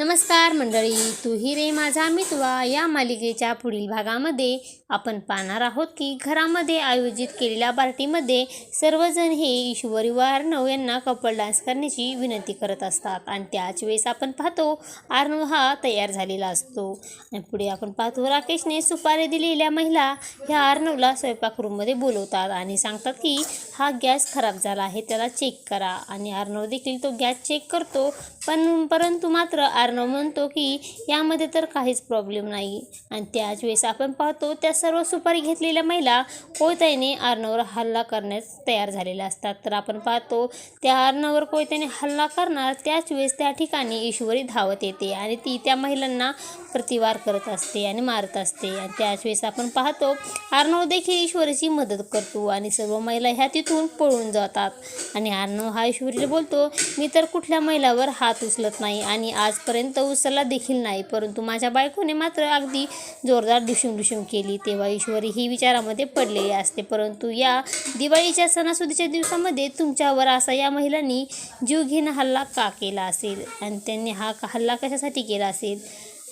नमस्कार मंडळी तूही रे माझा मितवा. या मालिकेच्या पुढील भागामध्ये आपण पाहणार आहोत की घरामध्ये आयोजित केलेल्या पार्टीमध्ये सर्वजण हे ईश्वरी व अर्णव यांना कपल डान्स करण्याची विनंती करत असतात. आणि त्याच वेळेस आपण पाहतो अर्णव हा तयार झालेला असतो. आणि पुढे आपण पाहतो राकेशने सुपारी दिलेल्या महिला ह्या अर्णवला स्वयंपाक रूममध्ये बोलवतात आणि सांगतात की हा गॅस खराब झाला आहे त्याला चेक करा. आणि अर्णव देखील तो गॅस चेक करतो पण परंतु मात्र अर्णव म्हणतो की यामध्ये तर काहीच प्रॉब्लेम नाही आणि त्याच वेळेस आपण पाहतो त्या सर्व सुपारी घेतलेल्या महिला कोयत्याने अर्णवर हल्ला करण्यास तयार झालेल्या असतात. तर आपण पाहतो त्या अर्णवर कोयत्याने हल्ला करणार त्याच वेळेस त्या ठिकाणी ईश्वरी धावत येते आणि ती त्या महिलांना प्रतिवार करत असते आणि मारत असते. आणि त्याच वेळेस आपण पाहतो अर्णव देखील ईश्वरीची मदत करतो आणि सर्व महिला ह्या तिथून पळून जातात. आणि अर्णव हा ईश्वरीला बोलतो मी तर कुठल्या महिलावर हात उचलत नाही आणि आज आजपर्यंत उचलला देखील नाही. परंतु माझ्या बायकोने मात्र अगदी जोरदार डिशूम डिशूम केली. तेव्हा ईश्वरी ही विचारामध्ये पडलेली असते. परंतु या दिवाळीच्या सणासुदीच्या दिवसामध्ये तुमच्यावर असा या महिलांनी जीव घेणं हल्ला का केला असेल? आणि त्यांनी हा हल्ला कशासाठी केला असेल?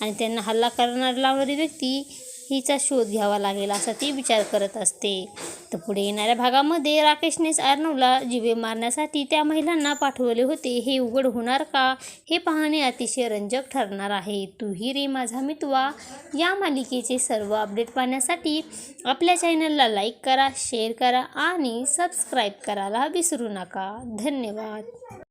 आणि त्यांना हल्ला करणार लावणारी व्यक्ती हिचा शोध घ्यावा लागेल असा ती विचार करत असते. तर पुढे येणाऱ्या भागामध्ये राकेशनेच अर्णवला जिवे मारण्यासाठी त्या महिलांना पाठवले होते. हे उघड होणार का? हे पाहणे अतिशय रंजक ठरणार आहे. तूही रे माझा मितवा. या मालिकेचे सर्व अपडेट पाहण्यासाठी आपल्या चॅनलला लाईक करा शेअर करा आणि सबस्क्राईब करायला विसरू नका. धन्यवाद.